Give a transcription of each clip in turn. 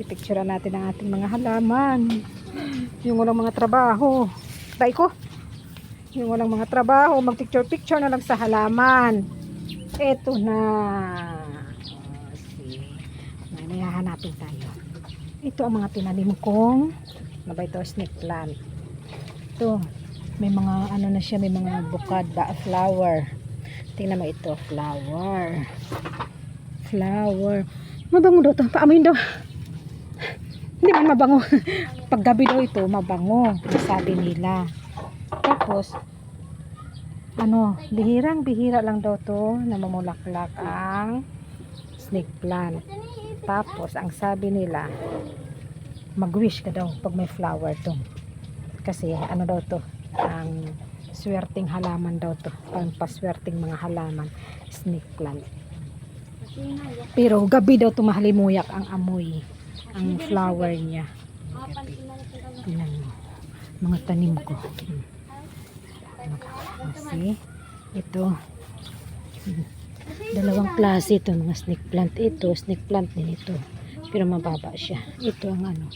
Ipicture natin ang ating mga halaman. Yung walang mga trabaho. Tay ko. Yung walang mga trabaho, mag-picture-picture na lang sa halaman. Eto na. Oh, see. May hahanapin tayo. Ito ang mga tinanim kong ano ba ito? Snake plant. Ito. May mga ano na siya, may mga bukad ba? Flower. Tingnan mo ito. Flower. Flower. Mabango daw ito. Paamoyin daw. Hindi man mabango. Pag gabi daw ito, mabango. Sabi nila. Tapos, ano, bihirang bihira lang daw to na mamulaklak ang snake plant. Tapos, ang sabi nila, mag-wish ka daw pag may flower to. Kasi, ano daw to, ang swerting halaman daw to. Pang paswerting mga halaman, snake plant. Pero, gabi daw tumahalimuyak ang amoy, ang flower niya. Tingnan mo. Mga tanim ko. Hmm. Kasi, ito. Hmm. Dalawang klase ito, mga snake plant. Ito, snake plant din ito. Pero mababa siya. Ito ang ano.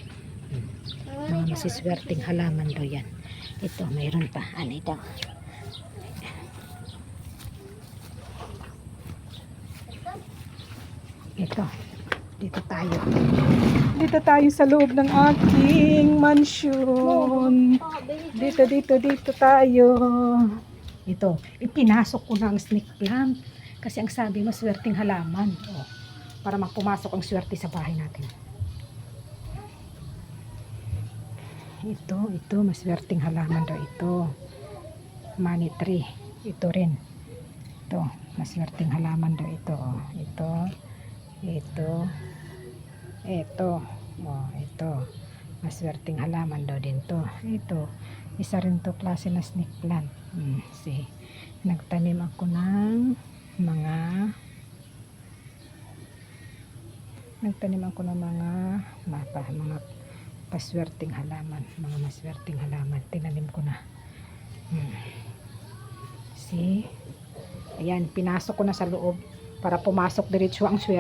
Mga masiswerteng halaman daw yan. Ito, mayroon pa. Ano ito? Ito. Dito tayo. Dito tayo sa loob ng aking mansion. Dito, dito, dito tayo. Ito, ipinasok ko na ang snake plant. Kasi ang sabi, maswerteng halaman. Oh, para magpumasok ang swerte sa bahay natin. Ito, ito, maswerteng halaman daw ito. Money tree. Ito rin. Ito, maswerteng halaman daw ito. Oh, ito, ito, ito, oh, ito. Maswerteng halaman daw din to. Ito, isa rin to klase na snake plant. Hmm, see, nagtanim ako ng mga nagtanim ako ng mga mapa, mga paswerteng halaman, mga maswerteng halaman. Tinanim ko na. Hmm. See? Ayan, pinasok ko na sa loob para pumasok diretso ang swerte.